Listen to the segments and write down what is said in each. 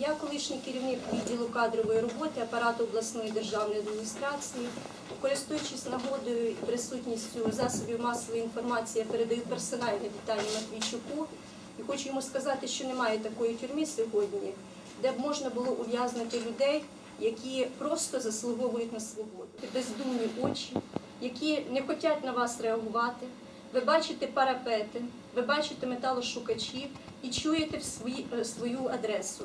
Я колишній керівник відділу кадрової роботи апарату обласної державної адміністрації. Користуючись нагодою і присутністю засобів масової інформації, я передаю персональне вітання Матвійчуку і хочу йому сказати, що немає такої тюрми сьогодні, де б можна було ув'язнити людей, які просто заслуговують на свободу. Бездумні очі, які не хочуть на вас реагувати. Ви бачите парапети, ви бачите металошукачі і чуєте е, свою адресу.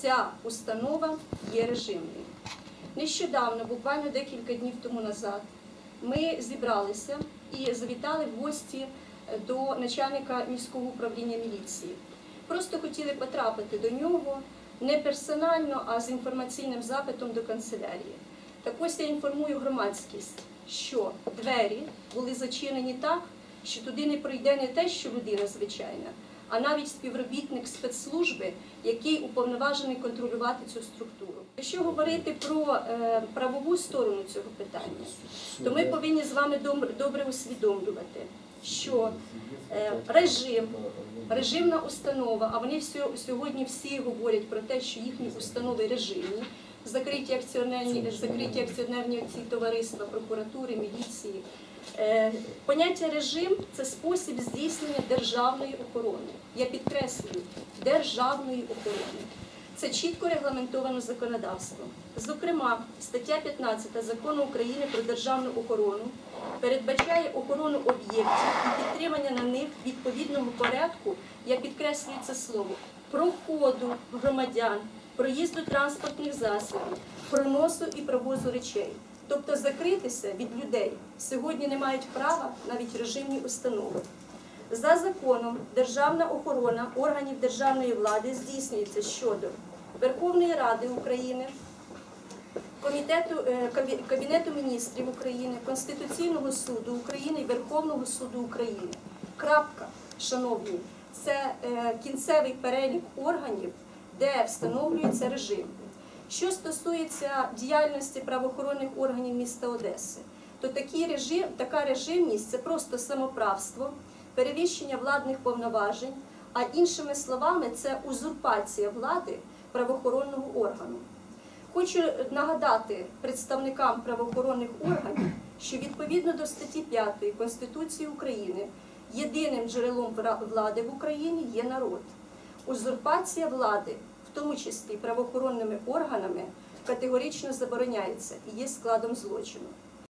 Ця установа є режимною. Нещодавно, буквально декілька днів тому назад, ми зібралися і завітали в гості е, до начальника міського управління міліції. Просто хотіли потрапити до нього не персонально, а з інформаційним запитом до канцелярії. Так ось я інформую громадськість, що двері були зачинені так, що туди не пройде не те, що людина звичайна, а навіть співробітник спецслужби, який уповноважений контролювати цю структуру. Якщо говорити про е, правову сторону цього питання, то ми повинні з вами добре усвідомлювати, що е, режим, режимна установа, а вони сьогодні всі говорять про те, що їхні установи режимні, закриті акціонерні, закриті акціонерні ці товариства, прокуратури, міліції. Е, Поняття режим це спосіб здійснення державної охорони. Я підкреслюю державної охорони. Це чітко регламентовано законодавством. Зокрема, стаття 15 закону України про державну охорону передбачає охорону об'єктів і підтримання на них відповідного порядку, я підкреслюю це слово, проходу громадян, проїзду транспортних засобів, проносу і провозу речей. Тобто закритися від людей сьогодні не мають права навіть режимні установи. За законом державна охорона органів державної влади здійснюється щодо Верховної Ради України, Комітету е, Кабінету міністрів України, Конституційного суду України і Верховного суду України. Крапка, шановні, це е, кінцевий перелік органів, де встановлюється режим. Що стосується діяльності правоохоронних органів міста Одеси, то такий режим, така режимність це просто самоправство, перевищення владних повноважень, а іншими словами, це узурпація влади правоохоронного органу. Хочу нагадати представникам правоохоронних органів, що відповідно до статті 5 Конституції України єдиним джерелом влади в Україні є народ. Узурпація влади, в тому числі правоохоронними органами, категорично забороняється і є складом злочину.